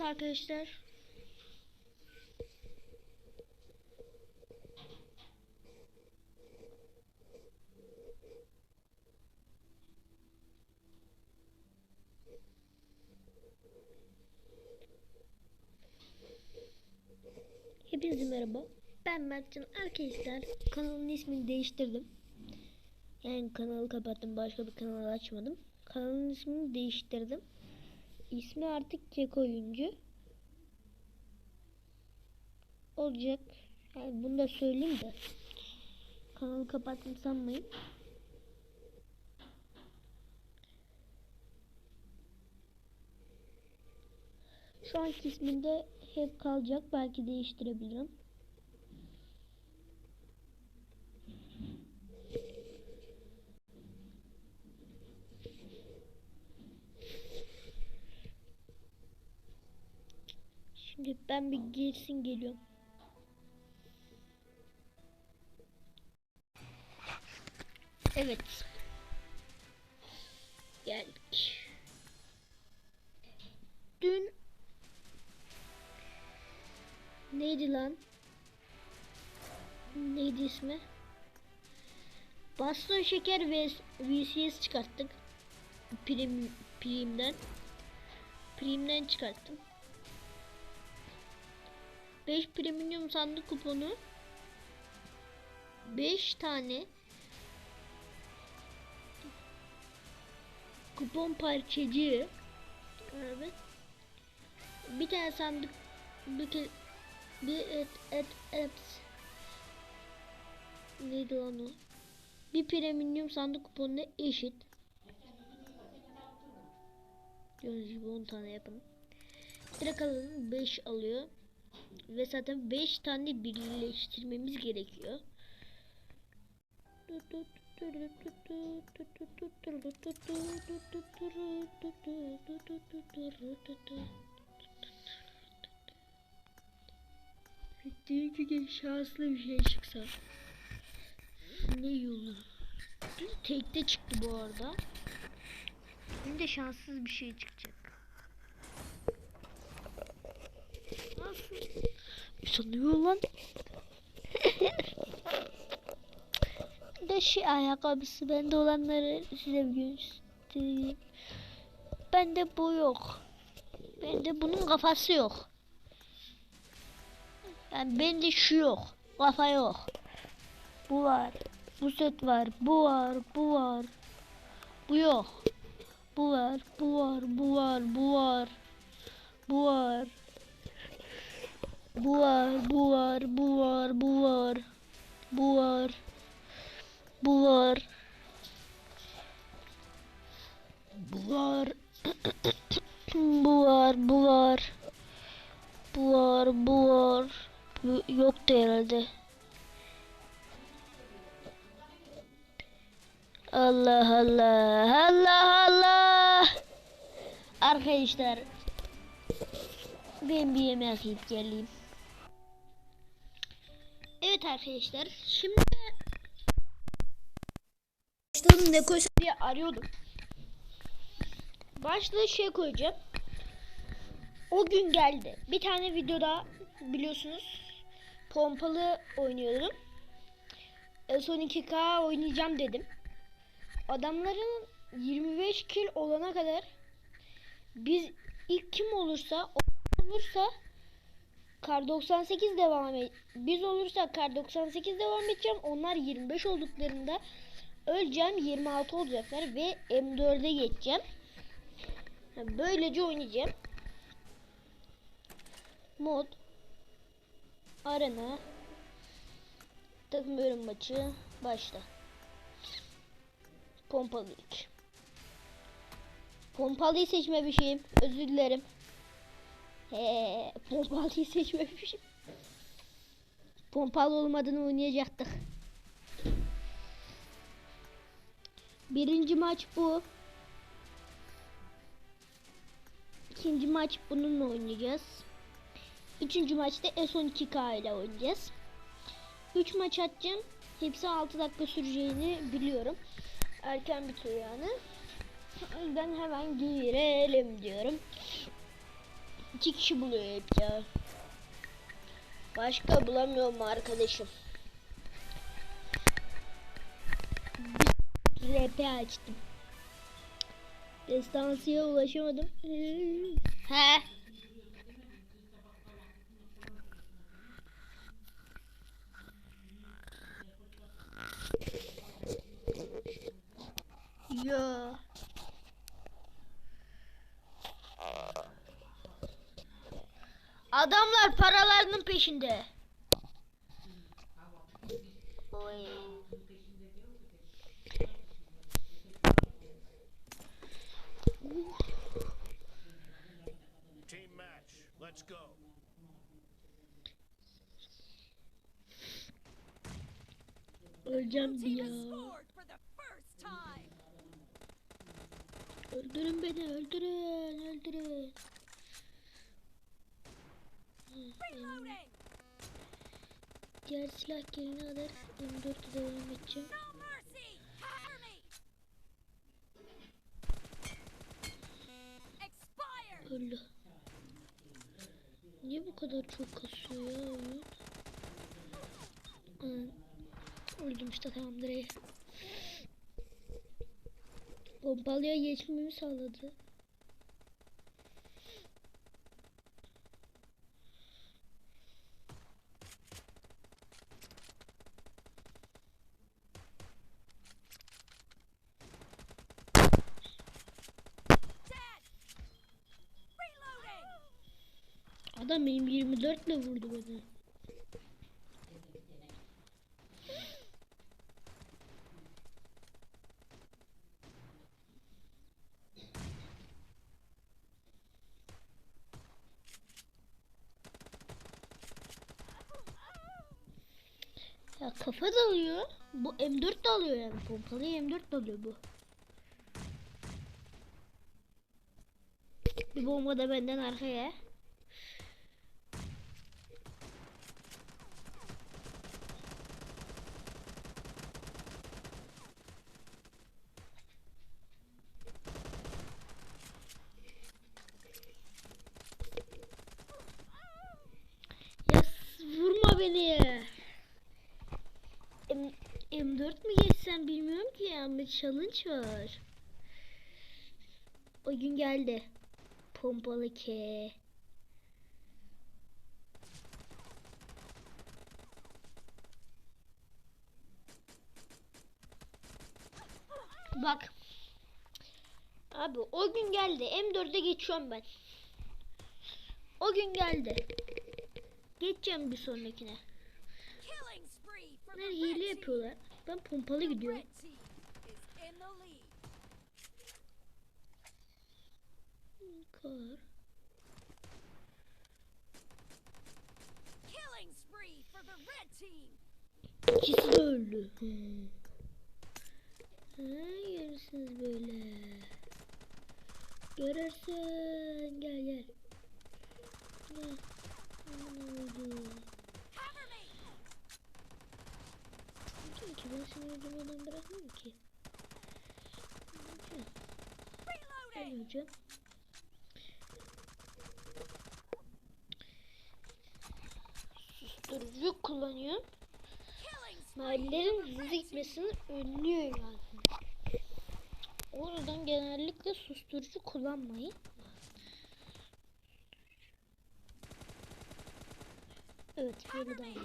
Evet arkadaşlar. Hepinize merhaba. Ben Mertcan. Arkadaşlar kanalın ismini değiştirdim. Yani kanalı kapattım. Başka bir kanal açmadım. Kanalın ismini değiştirdim. İsmi artık Kek Oyuncu. Olacak. Yani bunu da söyleyeyim de. Kanalı kapattım sanmayın. Şu anki isminde hep kalacak. Belki değiştirebilirim. Şimdi ben bir girsin geliyorum. Evet. Geldik. Dün neydi lan? Neydi ismi? Baston şeker ve VCS çıkarttık. Prim, primden. Primden çıkarttım. 5 premium sandık kuponu. 5 tane kupon parçacığı. Evet. Bir tane sandık bir ke bir et et et. Neydi lan bir premium sandık kuponuna eşit. Gördüğünüz gibi 10 tane yapın. Direkt alalım 5 alıyor ve zaten 5 tane birleştirmemiz gerekiyor. Diyor ki şanslı bir şey çıksa. Ne yolu? Dün tekte çıktı bu arada. Şimdi de şanssız bir şey çıkacak. Nasıl? Sanıyor lan. de şey ayakkabısı bende olanları size göstereyim. Bende bu yok. Bende bunun kafası yok. Yani bende şu yok. Kafa yok. Bu var. Bu set var. Bu var. Bu var. Bu yok. Bu var. Bu var. Bu var. Bu var. Bu var. Bu var, bu var, bu var, bu var. Bu var. Bu var. Yoktu herhalde. Allah Allah. Allah Allah. Arkadaşlar ben bir yemek yiyip geleyim. Arkadaşlar şimdi başlığını ne koysam diye arıyordum. Başlığı şey koyacağım. O gün geldi. Bir tane videoda biliyorsunuz pompalı oynuyordum. E, son 2K oynayacağım dedim. Adamların 25 kill olana kadar biz ilk kim olursa olursa Kar 98 devam et. Biz olursak Kar 98 devam edeceğim. Onlar 25 olduklarında öleceğim 26 olacaklar ve M4'e geçeceğim. Böylece oynayacağım. Mod Arena Takım bölüm maçı başla. Pompalı ilk. Pompalıyı seçme bir şeyim. Özür dilerim. He, pompalıyı seçmemişim. Pompalı olmadığını oynayacaktık. Birinci maç bu. İkinci maç bununla oynayacağız. Üçüncü maçta S12K ile oynayacağız. Üç maç atacağım. Hepsi 6 dakika süreceğini biliyorum. Erken bitiyor yani. O yüzden hemen girelim diyorum. İki kişi buluyor hep ya. Başka bulamıyorum arkadaşım. Bir RP açtım. Destansıya ulaşamadım. He. Adamlar paralarının peşinde. Team match. Let's go. Öleceğim ya. Öldürün beni öldürün öldürün. Diğer silah gelene kadar M4'e devam edeceğim. Öldü. Niye bu kadar çok kasıyor ya oyun? Öldüm işte tamamdır. Pompalıya geçmemi sağladı. Adam benim 24 ile vurdu beni. Ya kafa dalıyor. Bu M4 de alıyor yani. Pompalı M4 de alıyor bu. Bir bomba da benden arkaya. Ya s- vurma beni. M M4 mi geçsem bilmiyorum ki. Bir challenge var. O gün geldi. Pompalı ke. Bak. Abi o gün geldi. M4'e geçiyorum ben. O gün geldi. Geçeceğim bir sonrakine. Bunlar hile yapıyorlar. Ben pompalı gidiyorum. Kar. İkisi de öldü. Ha, böyle. Görürsün. Gel gel. Gel. Aman Ben seni öldürmeden bırakmam ki. Hocam. Susturucu spree Mahallelerin hızlı gitmesini önlüyor yani. O yüzden genellikle susturucu kullanmayın. Evet böyle daha.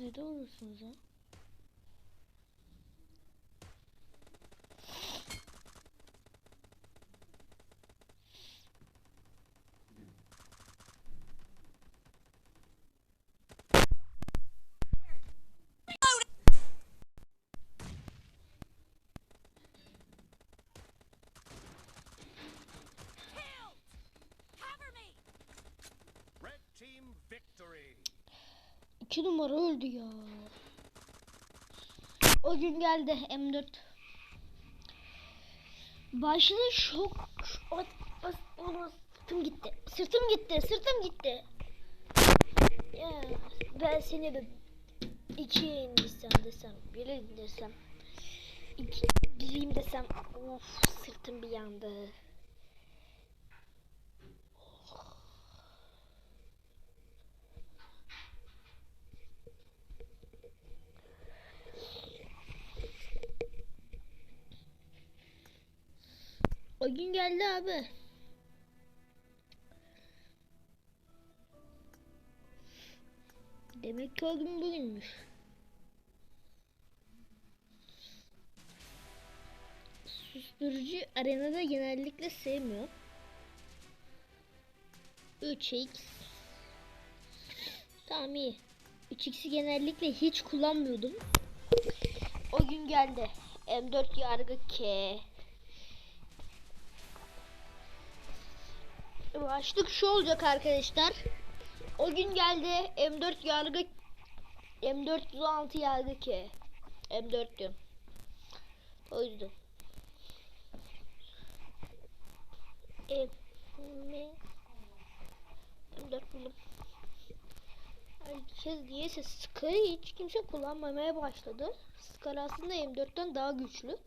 37 olursunuz ha. Team 2 numara öldü ya. O gün geldi M4. Başına şok at, at, sırtım gitti. Sırtım gitti. Sırtım gitti. Ya, ben seni de ikiye indirsem desem, bire indirsem, iki, gireyim desem, of sırtım bir yandı. O gün geldi abi. Demek ki o gün bugünmüş. Susturucu arenada genellikle sevmiyor. 3x Tamam iyi. 3x'i genellikle hiç kullanmıyordum. O gün geldi. M4 yargı K. Başlık şu olacak arkadaşlar. O gün geldi M4 yargı M416 yargı ki M4 diyorum. O yüzden. M M M4 buldum. Herkes diyese Scar'ı hiç kimse kullanmamaya başladı. Scar aslında M4'ten daha güçlü.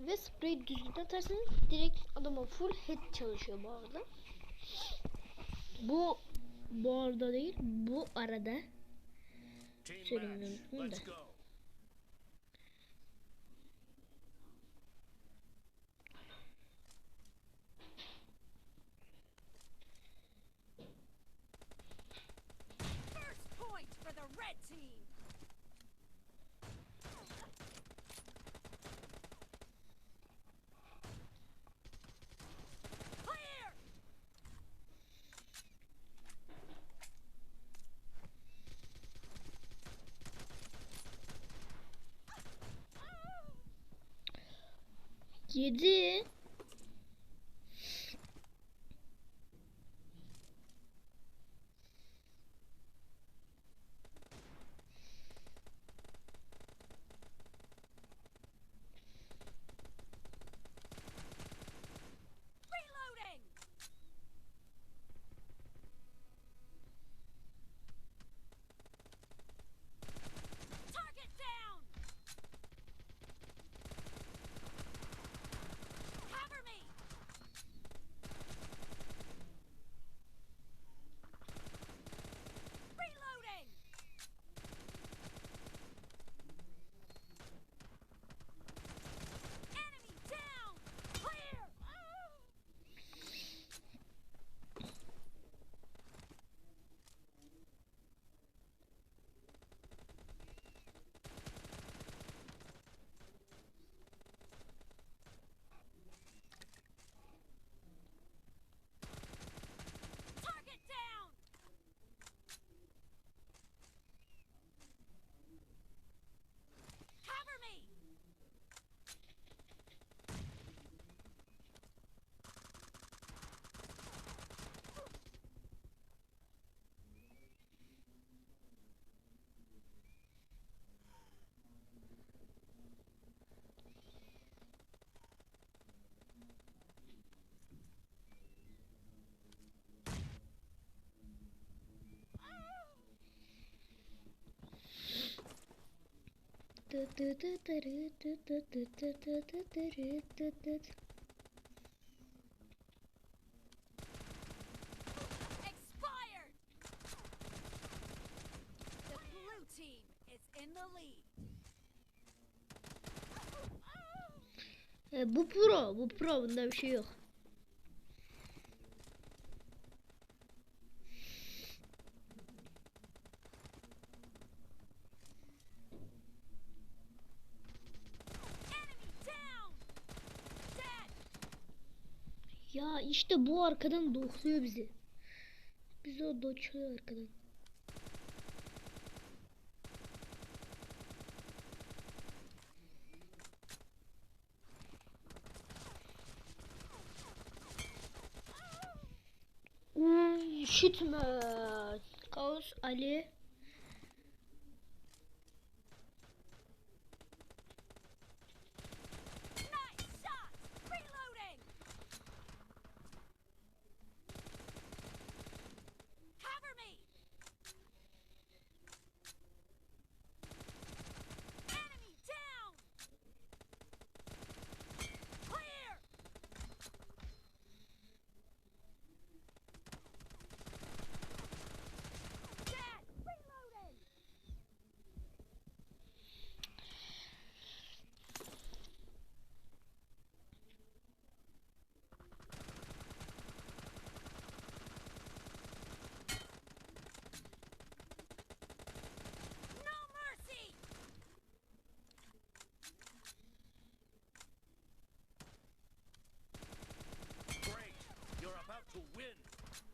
Ve sprey düzgün atarsanız direkt adama full head çalışıyor bu arada. Bu bu arada değil bu arada Söylemeyi unuttum da. Yedi E, bu pro, bu pro bunda bir şey yok. Ya işte bu arkadan dokluyor bizi. Bizi o doçuyor arkadan. Üşütme. Ali. To win.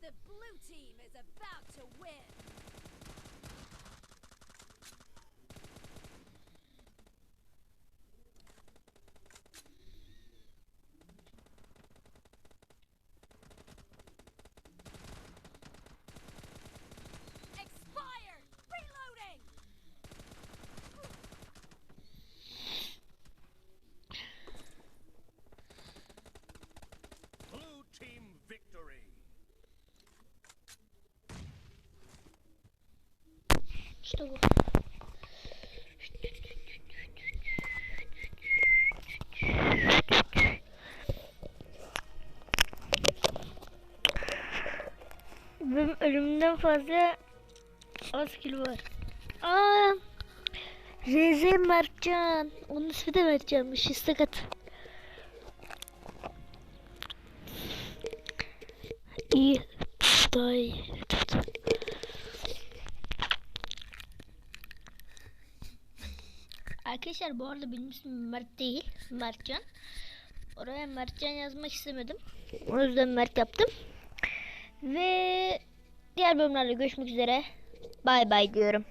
The blue team is about to win. İşte bu. Benim ölümümden fazla az kilo var. Aa! RZ Mertcan. Onun ismi de Mertcan'mış. İstek at. İyi. Daha iyi. Arkadaşlar bu arada benim ismim Mert değil. Mertcan. Oraya Mertcan yazmak istemedim. O yüzden Mert yaptım. Ve diğer bölümlerde görüşmek üzere. Bay bay diyorum.